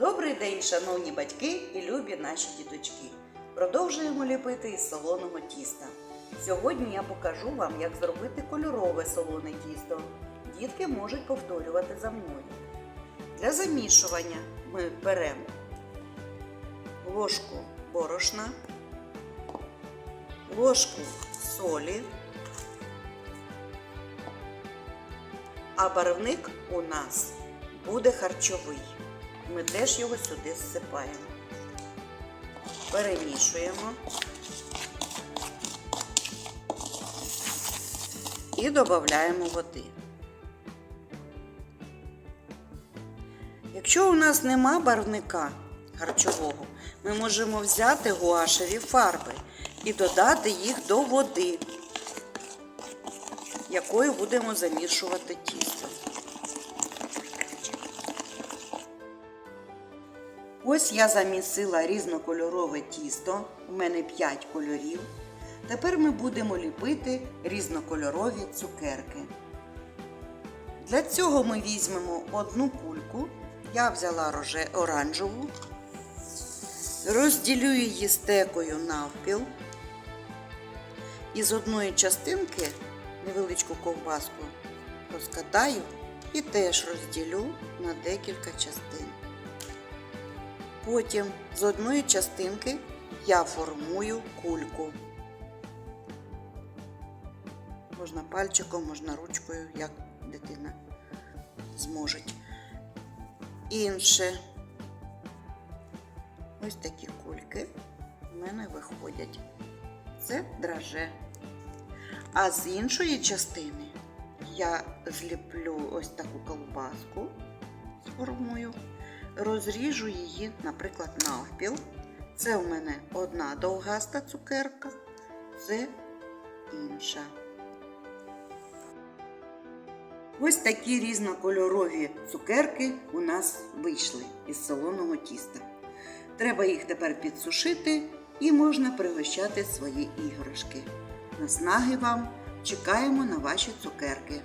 Добрий день, шановні батьки і любі наші діточки. Продовжуємо ліпити із солоного тіста. Сьогодні я покажу вам, як зробити кольорове солоне тісто. Дітки можуть повторювати за мною. Для замішування ми беремо ложку борошна, ложку солі, а барвник у нас буде харчовий. Ми теж його сюди зсипаємо. Перемішуємо і додаємо води. Якщо у нас нема барвника харчового, ми можемо взяти гуашеві фарби і додати їх до води, якою будемо замішувати тісто. Ось я замісила різнокольорове тісто. У мене 5 кольорів. Тепер ми будемо ліпити різнокольорові цукерки. Для цього ми візьмемо одну кульку. Я взяла роже оранжеву, розділю її стекою навпіл. І з одної частинки невеличку ковбаску розкатаю і теж розділю на декілька частин. Потім з одної частинки я формую кульку. Можна пальчиком, можна ручкою, як дитина зможе. Інше. Ось такі кульки в мене виходять. Це драже. А з іншої частини я зліплю ось таку колбаску, сформую розріжу її, наприклад, навпіл. Це у мене одна довгаста цукерка, це інша. Ось такі різнокольорові цукерки у нас вийшли із солоного тіста. Треба їх тепер підсушити і можна пригощати свої іграшки. Наснаги вам чекаємо на ваші цукерки.